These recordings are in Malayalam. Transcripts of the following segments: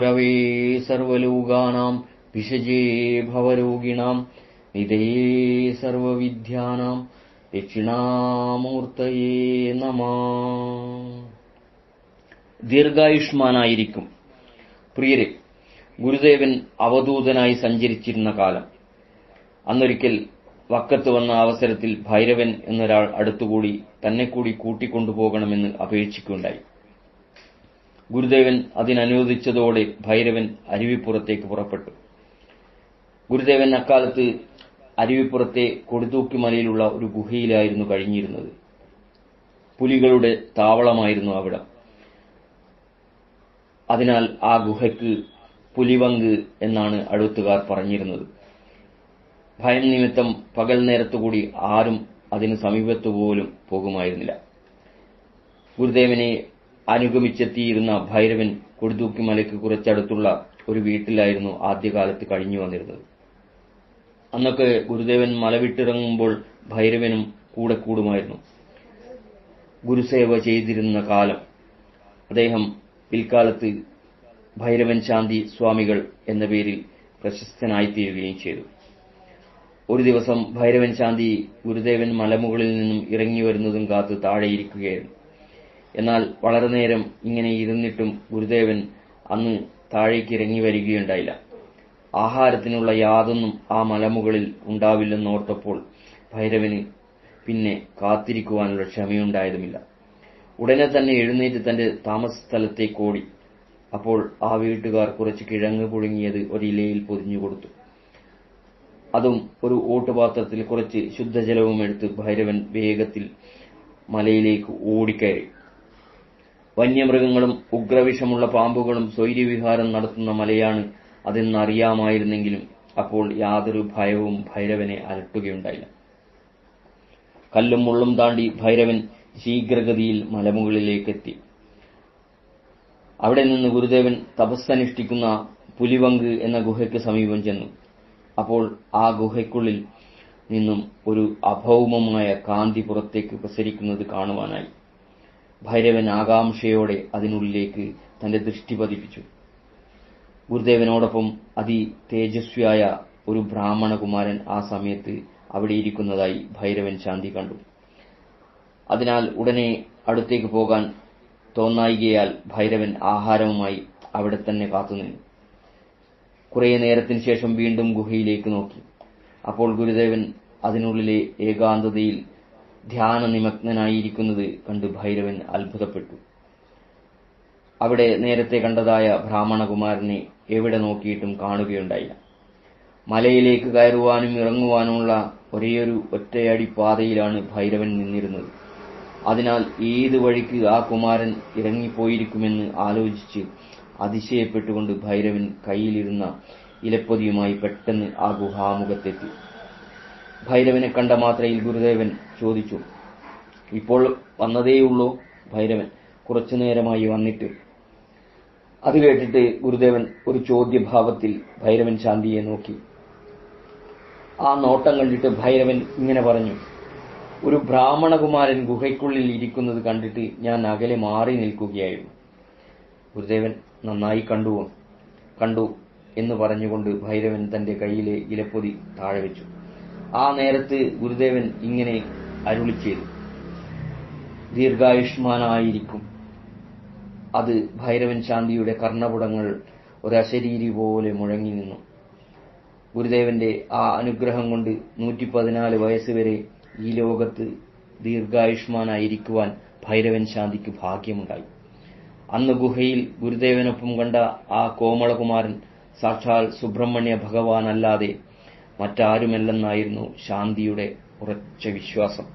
ഗുരവേ സർവലോകാനാം വിഷജേ ഭവരോഗിണാം നിധയേ സർവവിദ്യാനാം ദക്ഷിണാമൂർത്തയേ നമ. ദീർഘായുഷ്മാനായിരിക്കും. പ്രിയരെ ഗുരുദേവൻ അവധൂതനായി സഞ്ചരിച്ചിരുന്ന കാലം. അന്നൊരിക്കൽ വക്കത്ത് വന്ന അവസരത്തിൽ ഭൈരവൻ എന്നൊരാൾ അടുത്തുകൂടി തന്നെ കൂടി കൂട്ടിക്കൊണ്ടുപോകണമെന്ന് അപേക്ഷിക്കുകയുണ്ടായി. ഗുരുദേവൻ അതിനനുവദിച്ചതോടെ ഭൈരവൻ അരുവിപ്പുറത്തേക്ക് പുറപ്പെട്ടു. ഗുരുദേവൻ അക്കാലത്ത് അരുവിപ്പുറത്തെ കൊടുതൂക്കി മലയിലുള്ള ഒരു ഗുഹയിലായിരുന്നു കഴിഞ്ഞിരുന്നത്. പുലികളുടെ താവളമായിരുന്നു അവിടെ. അതിനാൽ ആ ഗുഹയ്ക്ക് പുലിവങ്ക് എന്നാണ് അടുത്തുകാർ പറഞ്ഞിരുന്നത്. ഭയം നിമിത്തം പകൽ നേരത്തുകൂടി ആരും അതിന് സമീപത്തുപോലും പോകുമായിരുന്നില്ല. ഗുരുദേവനെ അനുഗമിച്ചെത്തിയിരുന്ന ഭൈരവൻ കൊടുതൂക്കി മലയ്ക്ക് കുറച്ചടുത്തുള്ള ഒരു വീട്ടിലായിരുന്നു ആദ്യകാലത്ത് കഴിഞ്ഞു വന്നിരുന്നത്. അന്നൊക്കെ ഗുരുദേവൻ മല വിട്ടിറങ്ങുമ്പോൾ ഭൈരവനും കൂടെ കൂടുമായിരുന്നു. ഗുരുസേവ ചെയ്തിരുന്ന കാലം. അദ്ദേഹം പിൽക്കാലത്ത് ഭൈരവൻ ശാന്തി സ്വാമികൾ എന്ന പേരിൽ പ്രശസ്തനായിത്തീരുകയും ചെയ്തു. ഒരു ദിവസം ഭൈരവൻ ശാന്തി ഗുരുദേവൻ മലമുകളിൽ നിന്നും ഇറങ്ങി വരുന്നതും കാത്ത് താഴെയിരിക്കുകയായിരുന്നു. എന്നാൽ വളരെ നേരം ഇങ്ങനെ ഇരുന്നിട്ടും ഗുരുദേവൻ അന്ന് താഴേക്ക് ഇറങ്ങി വരികയുണ്ടായില്ല ആഹാരത്തിനുള്ള യാതൊന്നും ആ മലമുകളിൽ ഉണ്ടാവില്ലെന്നോർത്തപ്പോൾ ഭൈരവന് പിന്നെ കാത്തിരിക്കുവാനുള്ള ക്ഷമയുണ്ടായതുമില്ല. ഉടനെ തന്നെ എഴുന്നേറ്റ് തന്റെ താമസസ്ഥലത്തേക്ക് ഓടി. അപ്പോൾ ആ വീട്ടുകാർ കുറച്ച് കിഴങ്ങ് പുഴുങ്ങിയത് ഒരിലയിൽ പൊതിഞ്ഞു കൊടുത്തു. അതും ഒരു ഓട്ടുപാത്രത്തിൽ കുറച്ച് ശുദ്ധജലവും എടുത്ത് ഭൈരവൻ വേഗത്തിൽ മലയിലേക്ക് ഓടിക്കയറി. വന്യമൃഗങ്ങളും ഉഗ്രവിഷമുള്ള പാമ്പുകളും സ്വൈര്യവിഹാരം നടത്തുന്ന മലയാണ് അതെന്നറിയാമായിരുന്നെങ്കിലും അപ്പോൾ യാതൊരു ഭയവും ഭൈരവനെ അലട്ടുകയുണ്ടായില്ല. കല്ലും മുള്ളും താണ്ടി ഭൈരവൻ ശീഘ്രഗതിയിൽ മലമുകളിലേക്കെത്തി. അവിടെ നിന്ന് ഗുരുദേവൻ തപസ്സനുഷ്ഠിക്കുന്ന പുലിവങ്ക് എന്ന ഗുഹയ്ക്ക് സമീപം ചെന്നു. അപ്പോൾ ആ ഗുഹയ്ക്കുള്ളിൽ നിന്നും ഒരു അഭൗമമായ കാന്തി പുറത്തേക്ക് പ്രസരിക്കുന്നത് കാണുവാനായി. ഭൈരവൻ ആകാംക്ഷയോടെ അതിനുള്ളിലേക്ക് തന്റെ ദൃഷ്ടി പതിപ്പിച്ചു. ഗുരുദേവനോടൊപ്പം അതി തേജസ്വിയായ ഒരു ബ്രാഹ്മണകുമാരൻ ആ സമയത്ത് അവിടെ ഇരിക്കുന്നതായി ഭൈരവൻ ശാന്തി കണ്ടു. അതിനാൽ ഉടനെ അടുത്തേക്ക് പോകാൻ തോന്നായികയാൽ ഭൈരവൻ ആഹാരവുമായി അവിടെ തന്നെ കാത്തുനിന്നു കുറേ നേരത്തിന് ശേഷം വീണ്ടും ഗുഹയിലേക്ക് നോക്കി. അപ്പോൾ ഗുരുദേവൻ അതിനുള്ളിലെ ഏകാന്തതയിൽ ധ്യാന നിമഗ്നനായിരിക്കുന്നത് കണ്ട് ഭൈരവൻ അത്ഭുതപ്പെട്ടു. അവിടെ നേരത്തെ കണ്ടതായ ബ്രാഹ്മണകുമാരനെ എവിടെ നോക്കിയിട്ടും കാണുകയുണ്ടായില്ല. മലയിലേക്ക് കയറുവാനും ഇറങ്ങുവാനുമുള്ള ഒരേയൊരു ഒറ്റയടി പാതയിലാണ് ഭൈരവൻ നിന്നിരുന്നത്. അതിനാൽ ഏത് വഴിക്ക് ആ കുമാരൻ ഇറങ്ങിപ്പോയിരിക്കുമെന്ന് ആലോചിച്ച് അതിശയപ്പെട്ടുകൊണ്ട് ഭൈരവൻ കയ്യിലിരുന്ന ഇലപ്പൊതിയുമായി പെട്ടെന്ന് ആ ഗുഹാമുഖത്തെത്തി. ഭൈരവനെ കണ്ട മാത്രയിൽ ഗുരുദേവൻ ചോദിച്ചു ഇപ്പോൾ വന്നതേയുള്ളൂ ഭൈരവൻ. കുറച്ചു നേരമായി വന്നിട്ട്. അത് കേട്ടിട്ട് ഗുരുദേവൻ ഒരു ചോദ്യഭാവത്തിൽ ഭൈരവൻ ശാന്തിയെ നോക്കി. ആ നോട്ടം കണ്ടിട്ട് ഭൈരവൻ ഇങ്ങനെ പറഞ്ഞു ഒരു ബ്രാഹ്മണകുമാരൻ ഗുഹയ്ക്കുള്ളിൽ ഇരിക്കുന്നത് കണ്ടിട്ട് ഞാൻ അകലെ മാറി നിൽക്കുകയായിരുന്നു. ഗുരുദേവൻ നന്നായി കണ്ടുവോ? കണ്ടു എന്ന് പറഞ്ഞുകൊണ്ട് ഭൈരവൻ തന്റെ കയ്യിലെ ഇലപ്പൊതി താഴെ വെച്ചു. ആ നേരത്ത് ഗുരുദേവൻ ഇങ്ങനെ അരുളി ചെയ്തു. ദീർഘായുഷ്മാനായിരിക്കും. അത് ഭൈരവൻ ശാന്തിയുടെ കർണപുടങ്ങൾ ഒരശരീരി പോലെ മുഴങ്ങി നിന്നു. ഗുരുദേവന്റെ ആ അനുഗ്രഹം കൊണ്ട് നൂറ്റി പതിനാല് വയസ്സുവരെ ഈ ലോകത്ത് ദീർഘായുഷ്മാനായിരിക്കുവാൻ ഭൈരവൻ ശാന്തിക്ക് ഭാഗ്യമുണ്ടായി. അന്ന് ഗുഹയിൽ ഗുരുദേവനൊപ്പം കണ്ട ആ കോമളകുമാരൻ സാക്ഷാൽ സുബ്രഹ്മണ്യ ഭഗവാനല്ലാതെ മറ്റാരുമല്ലെന്നായിരുന്നു ശാന്തിയുടെ ഉറച്ച വിശ്വാസം.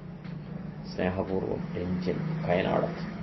സ്നേഹപൂർവം രഞ്ജൻ കയനാടത്ത്